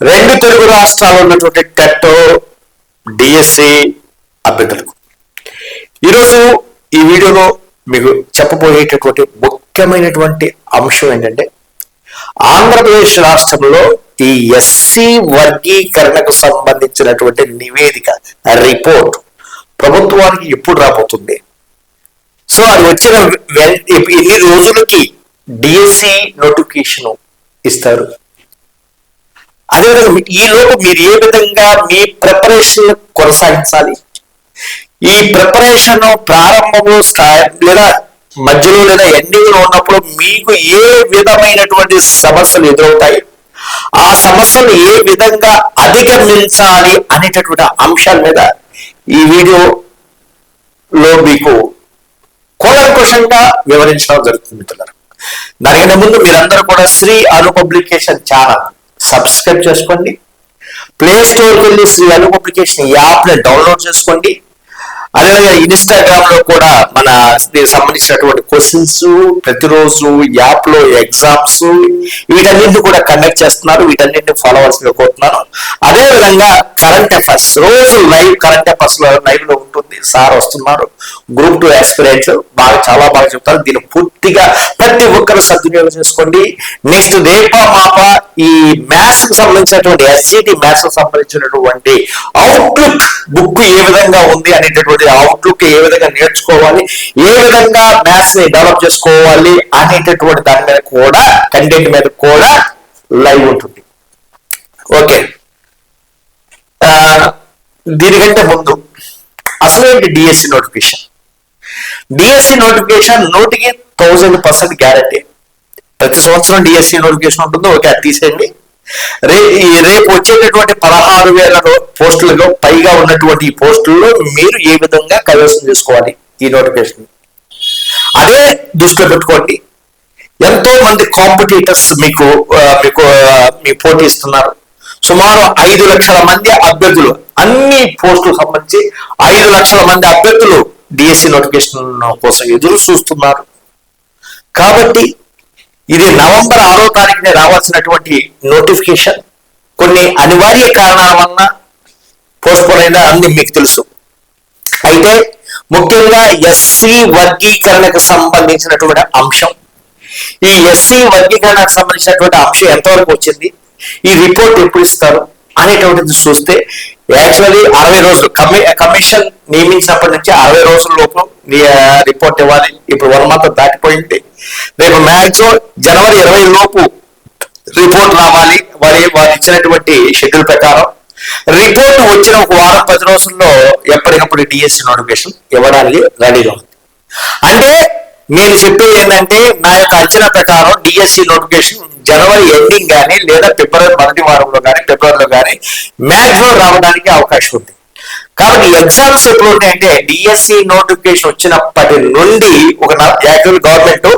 రెండు తెలుగు రాష్ట్రాలు ఉన్నటువంటి టెట్ డిఎస్సి అభ్యర్థులకు. ఈరోజు ఈ వీడియోలో మీకు చెప్పబోయేటటువంటి ముఖ్యమైనటువంటి అంశం ఏంటంటే ఆంధ్రప్రదేశ్ రాష్ట్రంలో ఈ ఎస్సీ వర్గీకరణకు సంబంధించినటువంటి నివేదిక రిపోర్ట్ ప్రభుత్వానికి ఎప్పుడు రాబోతుంది? సో అది వచ్చిన ఎన్ని రోజులకి డిఎస్సి నోటిఫికేషన్ ఇస్తారు. అదేవిధంగా ఈ లోపు మీరు ఏ విధంగా మీ ప్రిపరేషన్ కొనసాగించాలి? ఈ ప్రిపరేషన్ ప్రారంభము లేదా మధ్యలో లేదా ఎండింగ్లో ఉన్నప్పుడు మీకు ఏ విధమైనటువంటి సమస్యలు ఎదురవుతాయి? ఆ సమస్యలు ఏ విధంగా అధిగమించాలి అనేటటువంటి అంశాల మీద ఈ వీడియోలో మీకు కూలంకుషంగా వివరించడం జరుగుతుంది మిత్రులారా. దానికంటే ముందు మీరందరూ కూడా Sri Anu publication channel subscribe చేసుకోండి. ప్లే స్టోర్కి వెళ్ళి శ్రీ అను అప్లికేషన్ యాప్ని డౌన్లోడ్ చేసుకోండి. అదేవిధంగా ఇన్స్టాగ్రామ్లో కూడా మన దీనికి సంబంధించినటువంటి క్వశ్చన్స్ ప్రతిరోజు యాప్లో ఎగ్జామ్స్ వీటన్నింటిని కూడా కండక్ట్ చేస్తున్నారు. వీటన్నింటిని ఫాలోవర్స్ కోరుతున్నాను. అదే విధంగా కరెంట్ అఫైర్స్ రోజు లైవ్ కరెంట్ అఫైర్స్లో లైవ్లో ఉంటుంది. సార్ వస్తున్నారు. గ్రూప్ టూ ఎక్స్పీరియన్స్ బాగా చాలా బాగా చెప్తారు. దీన్ని పూర్తిగా ప్రతి ఒక్కరు సద్వినియోగం చేసుకోండి. నెక్స్ట్ రేపా మాప ఈ మ్యాథ్స్కు సంబంధించినటువంటి ఎస్జిటి మ్యాథ్స్కు సంబంధించినటువంటి అవుట్లుక్ బుక్ ఏ విధంగా ఉంది అనేటటువంటి అవుట్లుక్ ఏ విధంగా నేర్చుకోవాలి ఏ విధంగా మ్యాథ్స్ని డెవలప్ చేసుకోవాలి అనేటటువంటి దాని మీద కూడా కంటెంట్ మీద కూడా లైవ్ ఉంటుంది. ఓకే దీనికంటే ముందు అసలు డిఎస్సి నోటిఫికేషన్ డిఎస్సి నోటిఫికేషన్ నూటికి థౌజండ్ పర్సెంట్ గ్యారంటీ ప్రతి సంవత్సరం డిఎస్సి నోటిఫికేషన్ ఉంటుందో? ఓకే అది తీసేయండి. రే ఈ రేపు వచ్చేటటువంటి పదహారు వేల పోస్టులలో పైగా ఉన్నటువంటి ఈ పోస్టుల్లో మీరు ఏ విధంగా కైవసం చేసుకోవాలి ఈ నోటిఫికేషన్? అదే దృష్టిలో పెట్టుకోండి. ఎంతో మంది కాంపిటీటర్స్ మీకు మీకు మీ పోటీ ఇస్తున్నారు. సుమారు ఐదు లక్షల మంది అభ్యర్థులు అన్ని పోస్టులకు సంబంధించి ఐదు లక్షల మంది అభ్యర్థులు డిఎస్సి నోటిఫికేషన్ కోసం ఎదురు చూస్తున్నారు. కాబట్టి ఇది నవంబర్ ఆరో తారీఖునే రావాల్సినటువంటి నోటిఫికేషన్. కొన్ని అనివార్య కారణాల వలన పోస్ట్పోన్ అయిన అన్ని మీకు తెలుసు. అయితే ముఖ్యంగా ఎస్సీ వర్గీకరణకు సంబంధించినటువంటి అంశం. ఈ ఎస్సీ వర్గీకరణకు సంబంధించినటువంటి అంశం ఎంతవరకు వచ్చింది? ఈ రిపోర్ట్ ఎప్పుడు ఇస్తారు? అనేటువంటిది చూస్తే యాక్చువల్లీ అరవై రోజులు కమి కమిషన్ నియమించినప్పటి నుంచి అరవై రోజుల లోపు రిపోర్ట్ ఇవ్వాలి. ఇప్పుడు వన్ మంత్ దాటిపోయింది. రేపు మ్యాక్సిమం జనవరి ఇరవై లోపు రిపోర్ట్ రావాలి. వారి వారు ఇచ్చినటువంటి షెడ్యూల్ ప్రకారం. రిపోర్ట్ వచ్చిన ఒక వారం పది రోజుల్లో ఎప్పటికప్పుడు డిఎస్సి నోటిఫికేషన్ ఇవ్వడానికి రెడీగా ఉంది. అంటే నేను చెప్పేది ఏంటంటే నా యొక్క అంచనా ప్రకారం డిఎస్సి నోటిఫికేషన్ జనవరి ఎండింగ్ కానీ లేదా ఫిబ్రవరి మొదటి వారంలో కానీ ఫిబ్రవరిలో కానీ మ్యాక్సిమం రావడానికి అవకాశం ఉంది. కాబట్టి ఎగ్జామ్స్ ఎప్పుడు ఉంటాయంటే డిఎస్సి నోటిఫికేషన్ వచ్చినప్పటి నుండి ఒక యాక్చువల్ గవర్నమెంట్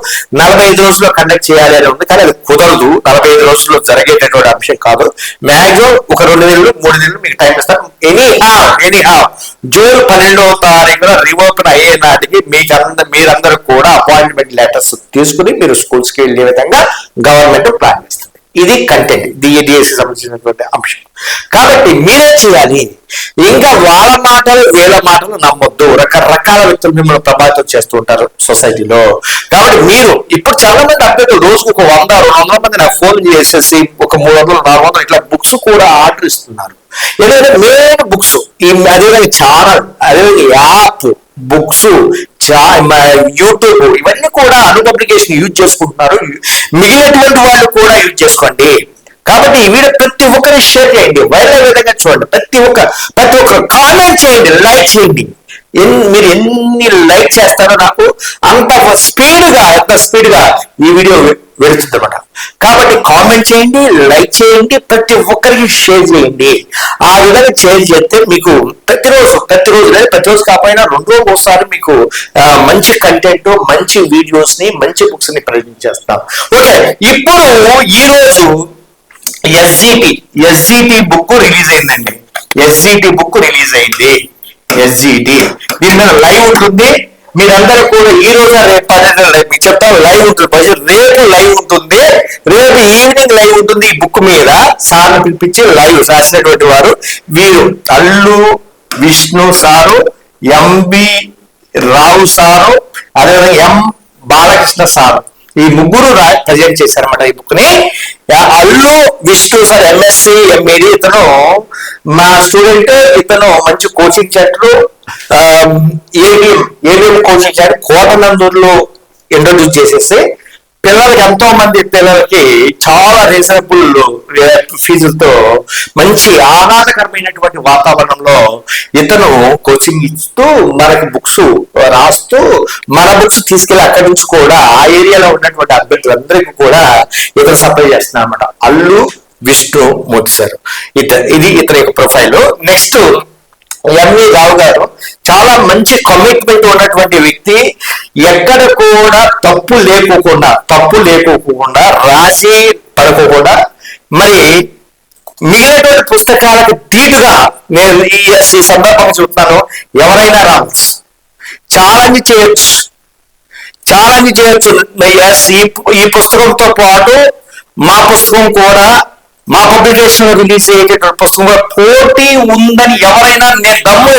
నలభై ఐదు రోజుల్లో కండక్ట్ చేయాలి అని ఉంది. కానీ అది కుదరదు. నలభై ఐదు రోజుల్లో జరిగేటటువంటి అంశం కాదు. మాక్సిమం ఒక రెండు నెలలు మూడు నెలలు మీకు టైం ఇస్తారు anyhow anyhow June పన్నెండవ తారీఖున రివోపెన్ అయ్యే నాటికి మీకు అంద మీరందరూ కూడా అపాయింట్మెంట్ లెటర్స్ తీసుకుని మీరు స్కూల్స్కి వెళ్ళే విధంగా గవర్నమెంట్ ప్లాన్ చేస్తారు. ఇది కంటెంట్ డిఎస్సి సంబంధించినటువంటి అంశం. కాబట్టి మీరేం చేయాలి. ఇంకా వాళ్ళ మాటలు వీళ్ళ మాటలు నమ్మొద్దు. రకరకాల వ్యక్తులు మిమ్మల్ని ప్రభావితం చేస్తూ ఉంటారు సొసైటీలో. కాబట్టి మీరు ఇప్పుడు చాలా మంది అభ్యర్థులు రోజుకు ఒక వంద రెండు వందల మంది నాకు ఫోన్ చేసేసి ఒక మూడు వందలు నాలుగు వందలు ఇట్లా బుక్స్ కూడా ఆర్డర్ ఇస్తున్నారు. ఎందుకంటే మెయిన్ బుక్స్ ఈ అదేవిధంగా ఛానల్ అదేవిధంగా యాప్ బుక్స్ యూట్యూబ్ ఇవన్నీ కూడా అను పబ్లికేషన్ యూజ్ చేసుకుంటున్నారు. మిగిలినటువంటి వాళ్ళు కూడా యూజ్ చేసుకోండి. కాబట్టి ఈ వీడియో ప్రతి ఒక్కరిని షేర్ చేయండి. వైరల్ విధంగా చూడండి. ప్రతి ఒక్క ప్రతి ఒక్కరు కామెంట్ చేయండి. లైక్ చేయండి. మీరు ఎన్ని లైక్ చేస్తారో నాకు అంత స్పీడ్గా అంత స్పీడ్గా ఈ వీడియో వెళుతుంది అనమాట కాబట్టి కామెంట్ చేయండి లైక్ చేయండి ప్రతి ఒక్కరికి షేర్ చేయండి. ఆ విధంగా షేర్ చేస్తే మీకు ప్రతిరోజు ప్రతిరోజు లేదా ప్రతిరోజు కాకపోయినా రెండు రోజులు ఒకసారి మీకు మంచి కంటెంట్ మంచి వీడియోస్ని మంచి బుక్స్ని ప్రజెంట్ చేస్తాం ఓకే ఇప్పుడు ఈ రోజు ఎస్జిటి ఎస్జిటి బుక్ రిలీజ్ అయిందండి. ఎస్జిటి బుక్ రిలీజ్ అయింది. ఎస్జిటి దీని మీద లైవ్ ఉంటుంది. మీరందరూ కూడా ఈ రోజు రేపు పన్నెండు రేపు మీకు చెప్తాను లైవ్ ఉంటుంది. బడ్జెట్ రేపు లైవ్ ఉంటుంది. రేపు ఈవినింగ్ లైవ్ ఉంటుంది ఈ బుక్ మీద. సార్ పిలిపించి లైవ్ రాసినటువంటి వారు వీరు Allu Vishnu sir MB Rao sir అదేవిధంగా ఎం బాలకృష్ణ సారు. ఈ ముగ్గురు ప్రజెంట్ చేశారన్నమాట ఈ బుక్ని. Allu Vishnu sir MSc MEd ఇతను మా స్టూడెంట్ ఇతను మంచి coaching centre ABM ABM coaching centre కోటనందూరులో introduce చేసేసి పిల్లలకి ఎంతో మంది పిల్లలకి చాలా రీజనబుల్ ఫీజులతో మంచి ఆహ్లాదకరమైనటువంటి వాతావరణంలో ఇతను కోచింగ్ ఇస్తూ మనకి బుక్స్ రాస్తూ మన బుక్స్ తీసుకెళ్ళి అక్కడి నుంచి కూడా ఆ ఏరియాలో ఉన్నటువంటి అభ్యర్థులందరికీ కూడా ఇతను సప్లై చేస్తున్నారు అనమాట అల్లు విష్ణు మూర్తి సార్ ఇత ఇది ఇతని యొక్క ప్రొఫైల్ నెక్స్ట్ ఎంవి రావు గారు చాలా మంచి కమిట్మెంట్ ఉన్నటువంటి వ్యక్తి. ఎక్కడ కూడా తప్పు లేకోకుండా తప్పు లేకోకుండా రాసి పడుకోకుండా మరి మిగిలినటువంటి పుస్తకాలకు ధీటుగా నేను ఈ సందర్భంగా చెప్తాను. ఎవరైనా రావచ్చు. ఛాలెంజ్ చేయొచ్చు. ఛాలెంజ్ చేయొచ్చు. ఈ పుస్తకంతో పాటు మా పుస్తకం కూడా మా పబ్లికేషన్ రిలీజ్ అయ్యేటటువంటి పుస్తకంలో పోటీ ఉందని ఎవరైనా నేను దమ్ము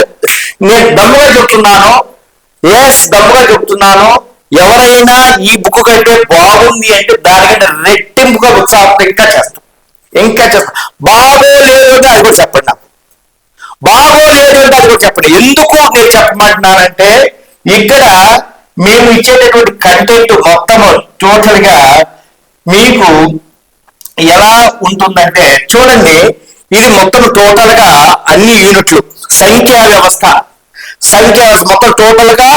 నేను దమ్ముగా చెప్తున్నాను. ఎస్ దమ్ముగా చెప్తున్నాను. ఎవరైనా ఈ బుక్ కంటే బాగుంది అంటే దానికంటే రెట్టింపుగా ఉత్సాహం ఇంకా చేస్తాం. ఇంకా చేస్తాం. బాగోలేదు అంటే అది కూడా చెప్పండి నాకు. బాగోలేదు అంటే అది కూడా చెప్పండి. ఎందుకు నేను చెప్పమంటున్నానంటే ఇక్కడ మేము ఇచ్చేటటువంటి కంటెంట్ మొత్తం టోటల్గా మీకు ఎలా ఉంటుందంటే చూడండి ఇది మొత్తం టోటల్గా అన్ని యూనిట్లు సంఖ్యా వ్యవస్థ. సంఖ్యా మొత్తం టోటల్గా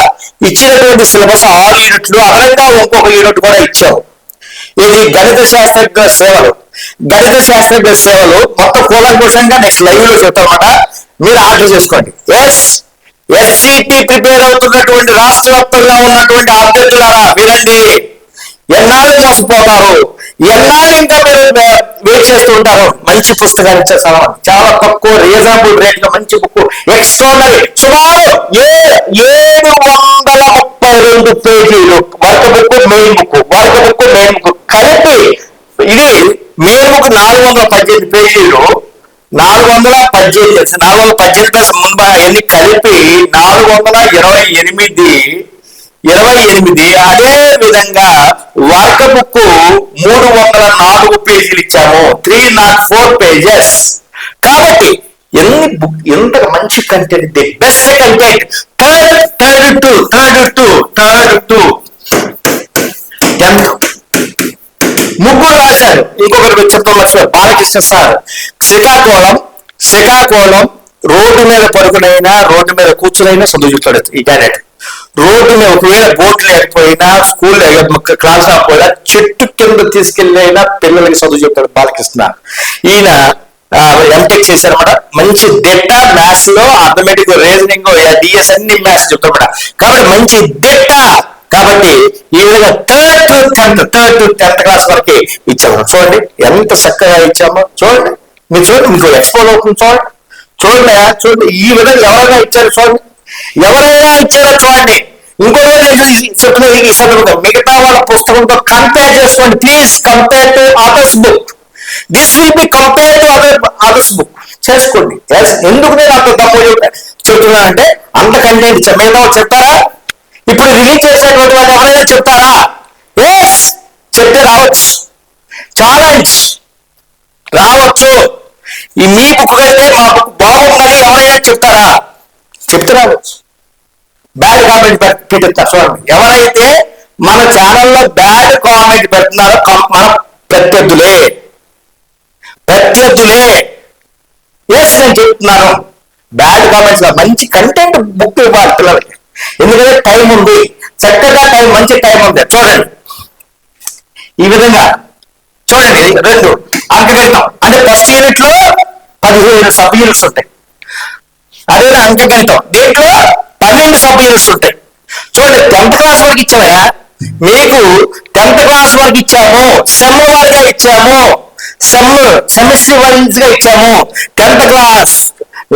ఇచ్చినటువంటి సిలబస్ ఆరు యూనిట్లు అదనంగా ఇంకొక యూనిట్ కూడా ఇచ్చాం ఇది గణిత శాస్త్రజ్ఞ సేవలు గణిత శాస్త్రజ్ఞ సేవలు మొత్తం కూలంకుషంగా నెక్స్ట్ లైవ్లో చెప్తామన్నమాట మీరు ఆర్డర్ చేసుకోండి. ఎస్ ఎస్సిటి ప్రిపేర్ అవుతున్నటువంటి రాష్ట్ర వ్యాప్తంగా ఉన్నటువంటి అభ్యర్థులారా వినండి ఎన్నాళ్ళు మోసపోతారు? ఎన్నాళ్ళు ఇంకా మీరు వెయిట్ చేస్తూ ఉంటారు. మంచి పుస్తకాలు ఇచ్చేస్తాము చాలా తక్కువ రీజనబుల్ రేట్లో మంచి బుక్ ఎక్స్ట్రానరీ సుమారు ఏ ఏడు వందల ముప్పై రెండు పేజీలు. Workbook main book workbook main book కలిపి ఇది మెయిన్ బుక్ నాలుగు వందల పద్దెనిమిది పేజీలు. నాలుగు వందల పద్దెనిమిది నాలుగు వందల పద్దెనిమిది ప్లస్ ముందు ఎన్ని కలిపి నాలుగు వందల ఇరవై ఎనిమిది ఇరవై ఎనిమిది అదే విధంగా వర్క్ బుక్ మూడు వందల నాలుగు పేజీలు ఇచ్చాము. Three nought four pages. కాబట్టి ఎన్ని బుక్ ఎంత మంచి content the best content. Third third to third to third to. ముగ్గురు రాశారు. ఇంకొకరు చెప్తున్నారు sir. Balakrishna sir. Srikakulam Srikakulam road మీద పరుగునైనా రోడ్డు మీద కూర్చునైనా చదువు ఈ క్యాండిడేట్ రోడ్డుని ఒకవేళ బోర్డు లేకపోయినా స్కూల్ క్లాస్ ఆపోయినా చెట్టు కింద తీసుకెళ్ళైనా పిల్లలకి చదువు చెప్తాడు బాలకృష్ణ. ఈయన ఎంటెక్ చేశారన్నమాట. మంచి దిట్ట మ్యాథ్స్లో అథమెటిక్ రీజనింగ్ డిఎస్ అన్ని మ్యాథ్స్ చెప్తామన్నమాట కాబట్టి మంచి దిట్ట కాబట్టి ఈ విధంగా third to tenth third to tenth class వరకు ఇచ్చాము. చూడండి ఎంత చక్కగా ఇచ్చామో. చూడండి మీరు చూడండి మీకు ఎక్స్పోజ్ అవుతుంది చూడండి. చూడండి చూడండి ఈ విధంగా ఎవరైనా ఇచ్చారు చూడండి. ఎవరైనా ఇచ్చారో చూడండి ఇంకో రోజు చెప్తున్నా ఈ సందర్భంగా మిగతా వాళ్ళ పుస్తకంతో కంపేర్ చేసుకోండి. Please compare to others book this will be compare to other others book చేసుకోండి. ఎందుకు నేను అంత తప్పు చెప్తున్నానంటే అంత కంటెంట్ ఇచ్చా మిగతా చెప్తారా ఇప్పుడు రిలీజ్ చేసేటువంటి వాళ్ళు ఎవరైనా చెప్తారా ఎస్ చెప్తే రావచ్చు. ఛాలెంజ్ రావచ్చు. ఈ మీ బుక్ కంటే మా బుక్ బాగుందని ఎవరైనా చెప్తారా చెప్తున్నాను బ్యాడ్ కామెంట్ పెట్టిస్తారు. చూడండి. ఎవరైతే మన ఛానల్లో బ్యాడ్ కామెంట్ పెడుతున్నారో మన ప్రత్యర్థులే. ప్రత్యర్థులే. ఎస్ నేను చెప్తున్నాను. బ్యాడ్ కామెంట్స్ మంచి కంటెంట్ బుక్ ఇవ్వాలి పిల్లలకి ఎందుకంటే టైం ఉంది. చక్కగా టైం మంచి టైం ఉంది. చూడండి. ఈ విధంగా. చూడండి. రెండు. అంకగణితం అంటే ఫస్ట్ యూనిట్లో పదిహేను సబ్ యూనిట్స్ ఉంటాయి. అదే అంకగణితం దీంట్లో పన్నెండు సబ్ యూనిట్స్ ఉంటాయి చూడండి టెన్త్ క్లాస్ వరకు ఇచ్చామయ్యా మీకు టెన్త్ క్లాస్ వరకు ఇచ్చాము. సెమ్ వరకు ఇచ్చాము. సెమ్ సెమిస్టర్ వైజ్గా ఇచ్చాము. టెన్త్ క్లాస్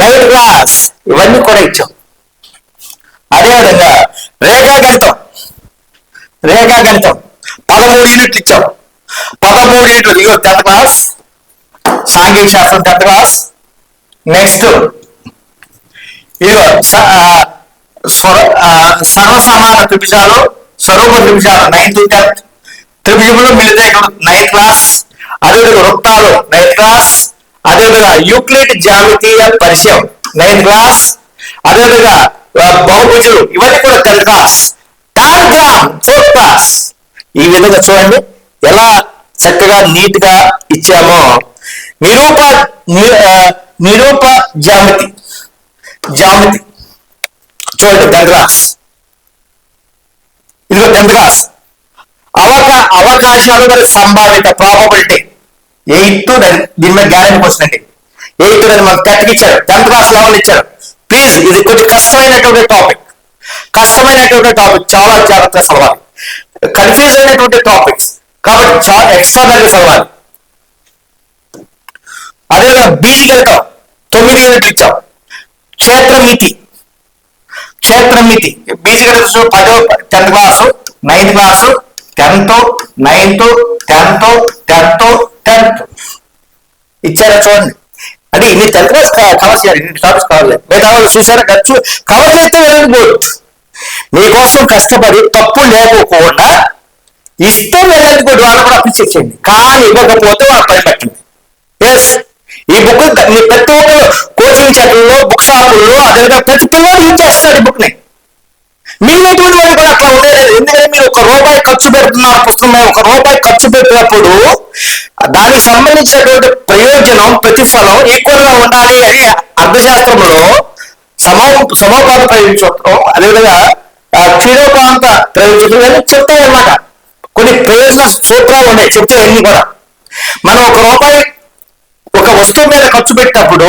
లెవెన్త్ క్లాస్ ఇవన్నీ కూడా ఇచ్చాం. అదేవిధంగా రేఖా గణితం. రేఖా గణితం. పదమూడు యూనిట్లు ఇచ్చాం. పదమూడు యూనిట్లు ఇగో టెన్త్ క్లాస్ సాంఘిక శాస్త్రం టెన్త్ క్లాస్ నెక్స్ట్ ఇదిగో స- స్వర- సర్వసమాన త్రిభుజాలు స్వరూప త్రిభుజాలు నైన్త్ టెన్త్ త్రిభుజములు మిలితేకలు నైన్త్ క్లాస్. అదేవిధంగా వృత్తాలు నైన్త్ క్లాస్. అదేవిధంగా యూక్లిడ్ జామితీయ పరిచయం నైన్త్ క్లాస్. అదేవిధంగా బహుభుజులు ఇవన్నీ కూడా tenth class. Tangram fourth class. ఈ విధంగా చూడండి ఎలా చక్కగా నీట్గా ఇచ్చామో. నిరూప నిరూప జామితి. జామితి. చూడండి టెన్త్ ఇదిగో టెన్త్ క్లాస్ అవకా అవకాశాలు మరి సంభావ్యత ప్రాబబిలిటీ ఎయిత్ దీని మీద గ్యారెంటీ క్వశ్చన్ అండి ఎయిత్ అని మనకు టెన్త్ ఇచ్చారు. టెన్త్ క్లాస్ లెవెల్ ఇచ్చారు. ప్లీజ్ ఇది కొంచెం కష్టమైనటువంటి టాపిక్ కష్టమైనటువంటి టాపిక్ చాలా జాగ్రత్తగా చదవాలి. కన్ఫ్యూజ్ అయినటువంటి టాపిక్స్ కాబట్టి చాలా ఎక్స్ట్రా ఎక్స్ట్రాగా చదవాలి. అదేవిధంగా వెళ్తాం తొమ్మిది యూనిట్లు ఇచ్చాం. క్షేత్రమితి. క్షేత్రమితి. బీజగణిత పదో tenth class ninth class tenth ninth tenth tenth tenth ఇచ్చారా చూడండి. అది ఇన్ని టెన్త్ క్లాస్ కవర్ చేయాలి ఇన్ని టాపిక్స్ కావాలి మిగతా వాళ్ళు చూసారా? ఖర్చు కవర్ చేస్తే వెళ్ళి మీకోసం కష్టపడి తప్పు లేకపోకుండా ఇస్తే వెళ్ళండి గుడ్ వాళ్ళు కూడా అప్రిషియేట్ చేయండి. కానీ ఇవ్వకపోతే వాళ్ళు పని పెట్టండి. ఎస్ ఈ బుక్ మీ ప్రతి ఒక్కరు కోచింగ్ సెంటర్లో బుక్ షాపుల్లో అదేవిధంగా ప్రతి పిల్లలు యూజ్ చేస్తారు ఈ బుక్ని. మిగిలినటువంటి వారు కూడా అట్లా ఉండలేదు ఎందుకంటే మీరు ఒక రూపాయి ఖర్చు పెడుతున్నారు పుస్తకం మీద ఒక రూపాయి ఖర్చు పెట్టినప్పుడు దానికి సంబంధించినటువంటి ప్రయోజనం ప్రతిఫలం ఈక్వల్గా ఉండాలి అని అర్థశాస్త్రంలో సమో సమోపాత ప్రయోజనం అదేవిధంగా ఆ, క్షీరోపాంత ప్రయోగించడం ఇవన్నీ చెప్తాయన్నమాట కొన్ని ప్రయోజన సూత్రాలు ఉన్నాయి చెప్తే అన్ని కూడా. మనం ఒక రూపాయి ఒక వస్తువు మీద ఖర్చు పెట్టినప్పుడు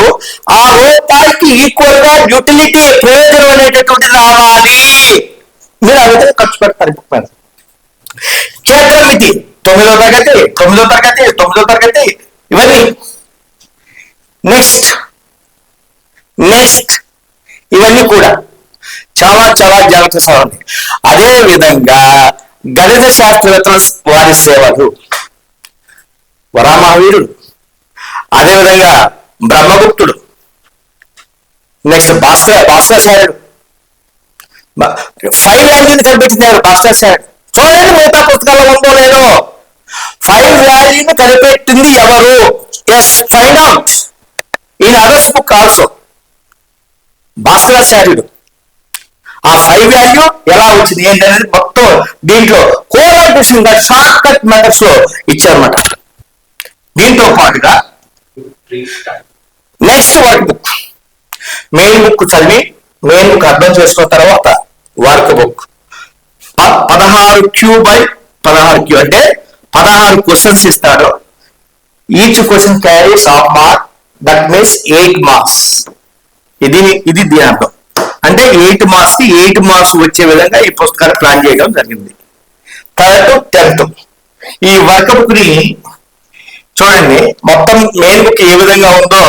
ఆ రూపాయికి ఈక్వల్గా యూటిలిటీ ప్రయోజనం అనేటటువంటి రావాలి. మీరు ఆ విధంగా ఖర్చు పెడతారు బుక్ మీద క్షేత్రమితి తొమ్మిదో తరగతి తొమ్మిదో తరగతి తొమ్మిదో తరగతి ఇవన్నీ. నెక్స్ట్ నెక్స్ట్ ఇవన్నీ కూడా చాలా చాలా జాగ్రత్త చదవండి. అదే విధంగా గణిత శాస్త్రవేత్తల వారి సేవలు. వరామహావీరుడు. అదేవిధంగా బ్రహ్మగుప్తుడు. నెక్స్ట్ భాస్కర భాస్కరాచార్యుడు ఫైవ్ కనిపెట్టింది కనిపెట్టినారు భాస్కరాచార్యుడు చూడండి మిగతా పుస్తకాల్లో ఉందో లేదో. ఫైవ్ వాల్యూని కనిపెట్టింది ఎవరు? Yes find out in others book also. భాస్కరాచార్యుడు ఆ ఫైవ్ వాల్యూ ఎలా వచ్చింది? ఏంటనేది మొత్తం దీంట్లో కోఆర్డినేషన్గా షార్ట్ కట్ మెథడ్స్లో ఇచ్చారన్నమాట దీంతో పాటుగా next work book main book చదివి మెయిన్ బుక్ అర్థం చేసుకున్న తర్వాత వర్క్ బుక్ పదహారు క్యూ బై పదహారు క్యూ అంటే పదహారు క్వశ్చన్స్ ఇస్తాడు. Each question carries of mark that means eight marks ఇది ఇది దీని అర్థం. అంటే ఎయిట్ మార్క్స్కి ఎయిట్ మార్క్స్ వచ్చే విధంగా ఈ పుస్తకాన్ని ప్లాన్ చేయడం జరిగింది. థర్డ్ టెన్త్ ఈ వర్క్ బుక్ని చూడండి మొత్తం మెయిన్ బుక్ ఏ విధంగా ఉందో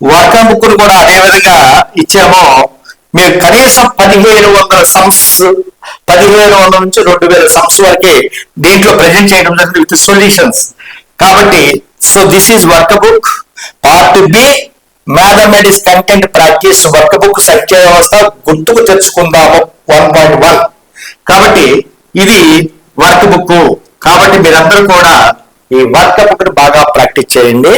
వర్క్ బుక్ కూడా అదే విధంగా ఇచ్చామో. మీరు కనీసం పదిహేను వందల సమ్స్ పదిహేను వందల నుంచి రెండు వేల సమ్స్ వరకే దీంట్లో ప్రజెంట్ చేయడం జరిగింది విత్ సొల్యూషన్స్ కాబట్టి so this is workbook part B mathematics content practice workbook సంఖ్య వ్యవస్థ గుర్తుకు తెచ్చుకుందాము వన్ పాయింట్ వన్ కాబట్టి ఇది వర్క్ బుక్ కాబట్టి మీరందరూ కూడా ఈ వర్క్ ఒకటి బాగా ప్రాక్టీస్ చేయండి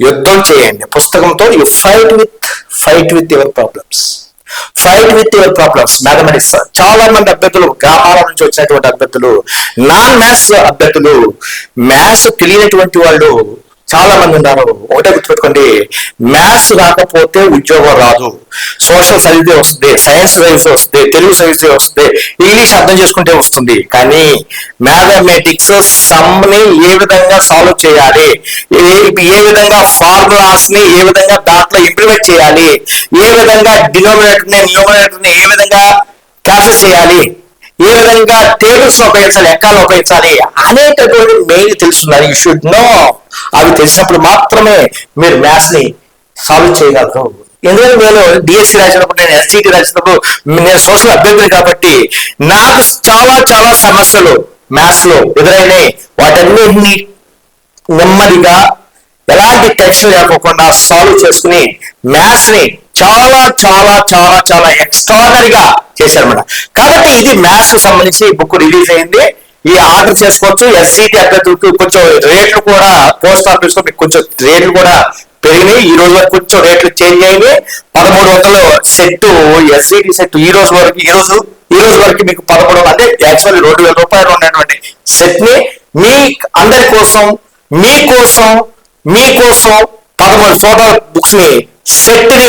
యుద్ధం చేయండి. పుస్తకంతో you fight with fight with your problems. Fight with your problems. Mathematics చాలా మంది అభ్యర్థులు గ్రామాల నుంచి వచ్చినటువంటి అభ్యర్థులు నాన్ మ్యాథ్స్ అభ్యర్థులు మ్యాథ్స్ తెలియనటువంటి వాళ్ళు చాలా మంది ఉన్నారు. ఒకటే గుర్తుపెట్టుకోండి మ్యాథ్స్ రాకపోతే ఉద్యోగం రాదు. సోషల్ సర్వీస్ వస్తుంది సైన్స్ సైన్స్ వస్తుంది తెలుగు సైన్స్ వస్తుంది ఇంగ్లీష్ అర్థం చేసుకుంటే వస్తుంది. కానీ మ్యాథమెటిక్స్ సమ్ని ఏ విధంగా సాల్వ్ చేయాలి? ఏ- ఏ విధంగా ఫార్ములాస్ని ఏ విధంగా దాంట్లో ఇంప్లిమెంట్ చేయాలి? ఏ విధంగా డినోమినేటర్ని న్యూమినేటర్ని ఏ విధంగా క్యాన్సిల్ చేయాలి? ఏ విధంగా టేబుల్స్ ఉపయోగించాలి ఎక్కాలు ఉపయోగించాలి? అనేటటువంటి మెయిన్ తెలుస్తున్నారు యూ షుడ్ నో అవి తెలిసినప్పుడు మాత్రమే మీరు మ్యాథ్స్ని సాల్వ్ చేయగలరు. ఎందుకంటే నేను డిఎస్సి రాసినప్పుడు నేను ఎస్సీటీ రాసినప్పుడు నేను సోషల్ అభ్యర్థి కాబట్టి నాకు చాలా చాలా సమస్యలు మ్యాథ్స్లో ఎదురైనాయి. వాటన్నిటిని నెమ్మదిగా ఎలాంటి టెన్షన్ లేకోకుండా సాల్వ్ చేసుకుని మ్యాథ్స్ని చాలా చాలా చాలా చాలా ఎక్స్ట్రాడనరీగా చేశారన్నమాట. కాబట్టి ఇది మ్యాథ్స్కు సంబంధించి బుక్ రిలీజ్ అయింది. ఈ ఆర్డర్ చేసుకోవచ్చు ఎస్సీటీ అభ్యర్థులకు కొంచెం రేట్లు కూడా పోస్ట్ ఆఫీస్లో మీకు కొంచెం రేట్లు కూడా పెరిగినాయి. ఈ రోజు వరకు కొంచెం రేట్లు చేంజ్ అయినాయి. పదమూడు వందలు సెట్ ఎస్సీటీ సెట్ ఈ రోజు వరకు ఈ రోజు ఈ రోజు వరకు మీకు పదమూడు అంటే యాక్చువల్లీ రెండు వేల రూపాయలు ఉన్నటువంటి సెట్ని మీ అందరి కోసం మీ కోసం పదమూడు ఫోటో బుక్స్ని సెట్ని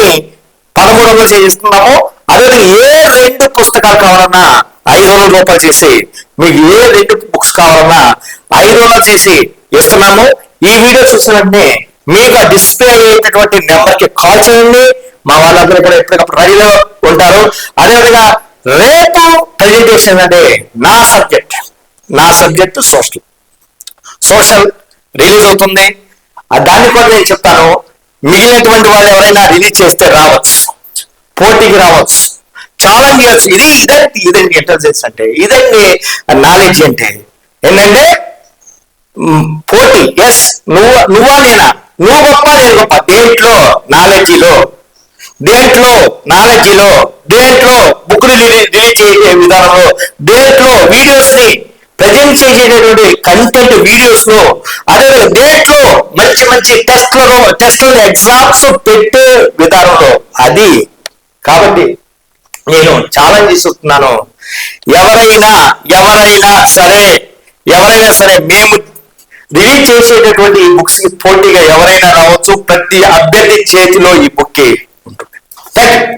పదమూడు వందలు చేయిస్తున్నాము అదేవిధంగా ఏ రెండు పుస్తకాలు కావాలన్నా ఐదు వందల రూపాయలు చేసి మీకు ఏ రెండు బుక్స్ కావాలన్నా ఐదోలో చేసి ఇస్తున్నాము ఈ వీడియో చూసిన వెంటనే మీకు డిస్ప్లే అయ్యేటటువంటి నెంబర్కి కాల్ చేయండి. మా వాళ్ళందరూ కూడా ఎప్పటికప్పుడు రెడీలో ఉంటారు. అదేవిధంగా రేపు ప్రజెంటేషన్ అంటే నా సబ్జెక్ట్ నా సబ్జెక్ట్ సోషల్ సోషల్ రిలీజ్ అవుతుంది. దాన్ని కూడా నేను చెప్తాను. మిగిలినటువంటి వాళ్ళు ఎవరైనా రిలీజ్ చేస్తే రావచ్చు. పోటీకి రావచ్చు. చాలా చేయొచ్చు ఇది. ఇదండి ఇదండి ఇంటెలిజెన్స్ అంటే ఇదండి నాలెడ్జ్ అంటే ఏంటంటే పోటీ ఎస్ నువ్వు నువ్వా నేనా? నువ్వు గొప్ప నేను గొప్ప. దేంట్లో నాలెడ్జిలో దేంట్లో నాలెడ్జిలో దేంట్లో బుక్లు రిలీజ్ చేసే విధానంలో? దేంట్లో వీడియోస్ని ప్రజెంట్ చేసేటటువంటి కంటెంట్ వీడియోస్లో అదే దేంట్లో మంచి మంచి టెస్ట్లలో టెస్ట్లు ఎగ్జామ్స్ పెట్టే విధానంలో? అది. కాబట్టి నేను ఛాలెంజ్ ఇస్తున్నాను ఎవరైనా ఎవరైనా సరే ఎవరైనా సరే మేము రిలీజ్ చేసేటటువంటి ఈ బుక్స్కి పోటీగా ఎవరైనా రావచ్చు ప్రతి అభ్యర్థి చేతిలో ఈ బుక్ ఉంటుంది. Thank you